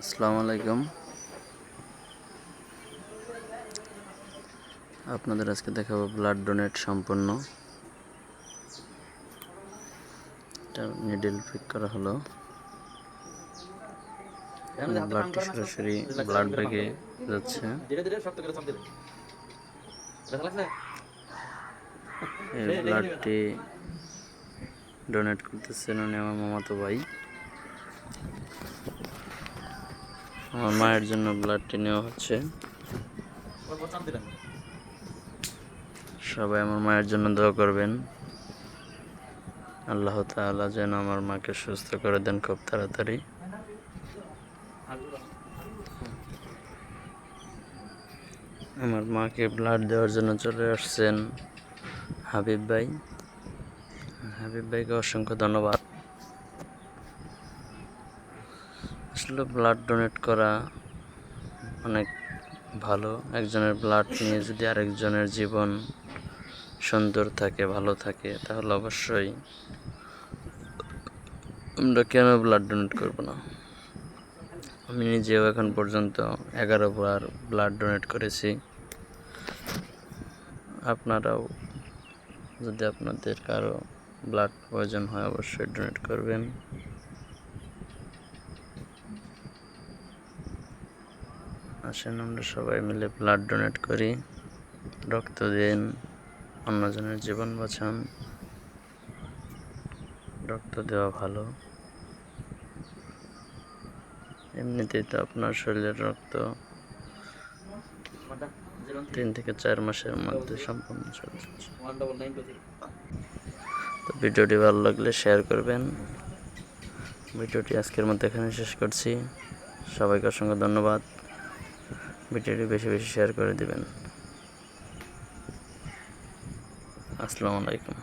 আসসালামু আলাইকুম। আপনাদের আজকে দেখাবো ব্লাড ডোনেট সম্পূর্ণ। এটা নিডল পিক করা হলো। ব্লাডটি সরাসরি ব্লাড ব্যাগে যাচ্ছে। ব্লাডটি ডোনেট করতেছেন উনি আমার মামাতো ভাই। আমার মায়ের জন্য ব্লাডটি নেওয়া হচ্ছে। সবাই আমার মায়ের জন্য দোয়া করবেন। আল্লাহ তাআলা যেন আমার মাকে সুস্থ করে দেন খুব তাড়াতাড়ি। আমার মাকে ব্লাড দেওয়ার জন্য চলে আসছেন হাবিব ভাই। হাবিব ভাইকে অসংখ্য ধন্যবাদ। আসলে ব্লাড ডোনেট করা অনেক ভালো। একজনের ব্লাড নিয়ে যদি আরেকজনের জীবন সুন্দর থাকে, ভালো থাকে, তাহলে অবশ্যই আমরা কেন ব্লাড ডোনেট করব না? আমি নিজেও এখন পর্যন্ত এগারো বার ব্লাড ডোনেট করেছি। আপনারাও যদি আপনাদের কারও ব্লাড প্রয়োজন হয়, অবশ্যই ডোনেট করবেন। আসেন, আমরা সবাই মিলে ব্লাড ডোনেট করি, রক্ত দিন, অন্যজনের জীবন বাঁচান। রক্ত দেওয়া ভালো। এমনিতেই তো আপনার শরীরের রক্ত তিন থেকে চার মাসের মধ্যে সম্পূর্ণ তো ভিডিওটি ভালো লাগলে শেয়ার করবেন। ভিডিওটি আজকের মধ্যে এখানে শেষ করছি। সবাইকে অসংখ্য ধন্যবাদ। ভিডিওটি বেশি বেশি শেয়ার করে দেবেন। আসসালামু আলাইকুম।